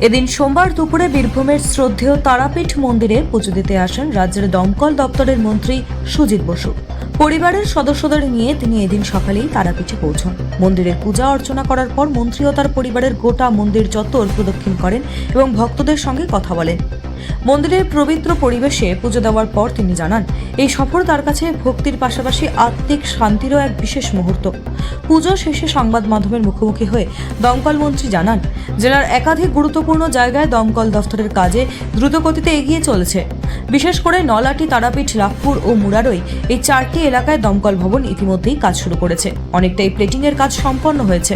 এদিন সোমবার দুপুরে বীরভূমের শ্রদ্ধেয় তারাপীঠ মন্দিরে পুজো দিতে আসেন রাজ্যের দমকল দপ্তরের মন্ত্রী সুজিত বসু। পরিবারের সদস্যদের নিয়ে তিনি এদিন সকালেই তারাপীঠে পৌঁছন। মন্দিরের পূজা অর্চনা করার পর মন্ত্রী ও তার পরিবারের গোটা মন্দির চত্বর প্রদক্ষিণ করেন এবং ভক্তদের সঙ্গে কথা বলেন। মন্দিরের পবিত্র পরিবেশে পুজো দেওয়ার পর তিনি জানান, এই সফর তার কাছে ভক্তির পাশাপাশি আত্মিক শান্তিরও এক বিশেষ মুহূর্ত। পুজো শেষে সংবাদ মাধ্যমের মুখোমুখি হয়ে দমকল মন্ত্রী জানান, জেলার একাধিক গুরুত্বপূর্ণ জায়গায় দমকল দফতরের কাজে দ্রুতগতিতে এগিয়ে চলেছে। বিশেষ করে নলাটি, তারাপীঠ লাভপুর ও মুরারই এই চারটি এলাকায় দমকল ভবন ইতিমধ্যেই কাজ শুরু করেছে। অনেকটাই প্লেটিংয়ের কাজ সম্পন্ন হয়েছে।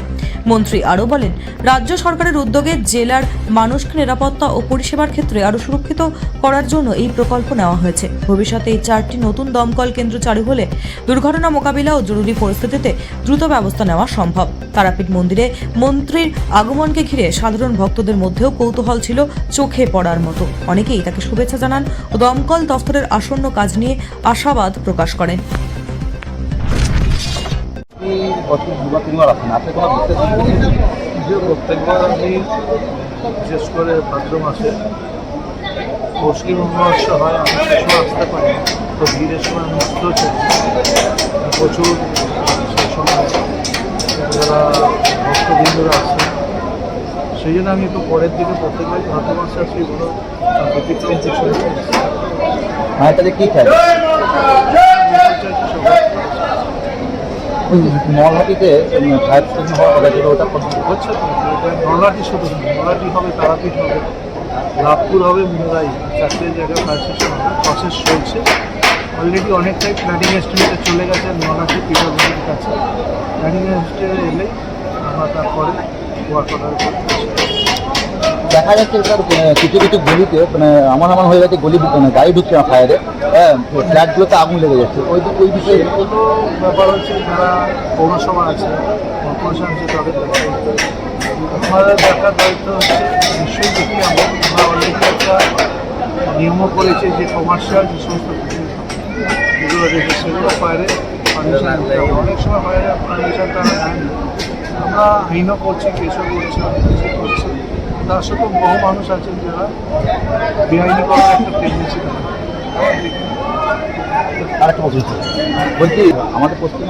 মন্ত্রী আরও বলেন, রাজ্য সরকারের উদ্যোগে জেলার মানুষকে নিরাপত্তা ও পরিষেবার ক্ষেত্রে আরও সুরক্ষিত করার জন্য এই প্রকল্প নেওয়া হয়েছে। ভবিষ্যতে এই চারটি নতুন দমকল কেন্দ্র চালু হলে দুর্ঘটনা মোকাবিলা ও জরুরি পরিস্থিতিতে দ্রুত ব্যবস্থা নেওয়া সম্ভব। তারাপীঠ মন্দিরে মন্ত্রীর আগমনকে ঘিরে সাধারণ ভক্তদের মধ্যেও কৌতূহল ছিল, চোখে পড়ার মতো। অনেকেই তাকে শুভেচ্ছা জানান ও দমকল দফতরের আসন্ন কাজ নিয়ে আশাবাদ প্রকাশ করেন। প্রত্যেকবার আমি বিশেষ করে ভাদ্র মাসে মুসলিম অমাবস্যা হয় আমি সময় আসতে পারি তো ভিড়ের সময় চাই প্রচুর সে সময় যারা ভক্তবৃন্দরা আছে সেই জন্য আমি একটু পরের দিকে প্রত্যেকবার ভাদ্র মাসে আসি এগুলো কিছু নেই। মায়ের কী ওই মহামাটিতে ফায়ার স্টেশন হওয়ার কথা ছিল ওটা তো এটা নলাটি শুধু না হবে তারাপীঠ হবে। লাভপুর হবে মুরাই চারটে জায়গায় ফায়ার স্টেশন হবে প্রসেস চলছে। অলরেডি অনেকটাই প্ল্যানিং এস্টিমেটে চলে গেছে নলাটি পিডাব্লিউডির কাছে। প্ল্যানিং এস্টিমেটে এলে আমরা তারপরে ওয়ার্ক অর্ডার করতে দেখা যাচ্ছে আহ, কিছু কিছু গলিতে মানে আমার আমার হয়ে গেছে গলি মানে গাড়ি ঢুকছে না ফায়ারে হ্যাঁ ফ্ল্যাটগুলোতে আগুন লেগে যাচ্ছে। ওই ওই বিষয়ে ব্যাপার হচ্ছে যারা পৌরসভা আছে কর্পোরেশন আছে তাদের আমাদের দেখার দায়িত্ব হচ্ছে নিশ্চয়ই দেখি আমরা অলরেডি একটা নিয়মও করেছি যে কমার্শিয়াল যে সমস্ত যেগুলো রয়েছে সেগুলো ফায়ারে অনেক সময় ফায়ারে পারমিশন তারা আমরা আইনও করছি কেসও করছি তার সাথে বহু মানুষ আছেন যারা বেআইনি করার একটা থাকে আরেকটা বলছি বলছি, আমাদের পশ্চিমবঙ্গ